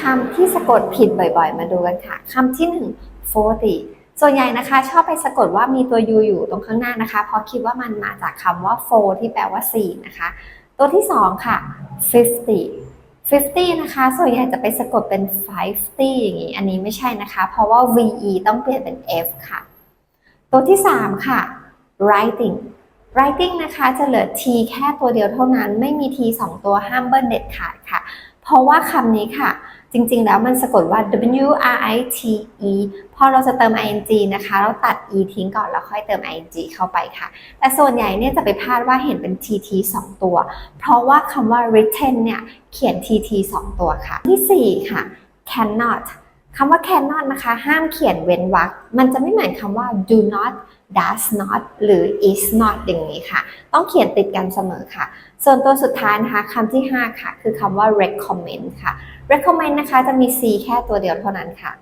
คำที่สะกดผิดบ่อยๆ มาดูกันค่ะคำที่1 forty ส่วนใหญ่นะคะชอบไปสะกดว่ามีตัว u อยู่ตรงข้างหน้านะคะ เพราะคิดว่ามันมาจากคำว่า four ที่แปลว่า4นะคะ ตัวที่2ค่ะ fifty fifty นะคะ ส่วนใหญ่จะไปสะกดเป็น fifty อย่างนี้ อันนี้ไม่ใช่นะคะ เพราะว่า ve ต้องเปลี่ยนเป็น f ค่ะ ตัวที่ 3 ค่ะ writing writing นะคะ จะเหลือ t แค่ตัวเดียวเท่านั้น ไม่มี t 2 ตัวห้ามเบิ้ลเด็ดขาดค่ะ ราะว่าคำนี้ค่ะ จริงๆ แล้วมันสะกดว่า w r i t e พอเราจะเติม ing นะคะ เราตัด e ทิ้งก่อนแล้วค่อยเติม ing เข้าไปค่ะ แต่ส่วนใหญ่เนี่ยจะไปพลาดว่าเห็นเป็น tt 2 ตัว เพราะว่าคำว่า written เนี่ยเขียน tt 2 ตัวค่ะ ที่ 4 ค่ะ cannot คำว่า cannot นะคะ ห้ามเขียนเว้นวรรคมันจะไม่เหมือนคำว่า do not does not หรือ is not อย่างนี้ค่ะ ต้องเขียนติดกันเสมอค่ะ ส่วนตัวสุดท้ายนะคะคำที่ 5 ค่ะ คือคำว่า recommend ค่ะ recommend นะคะจะมี c แค่ตัวเดียวเท่านั้นค่ะ